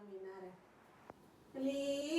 Swaminarayan લીલી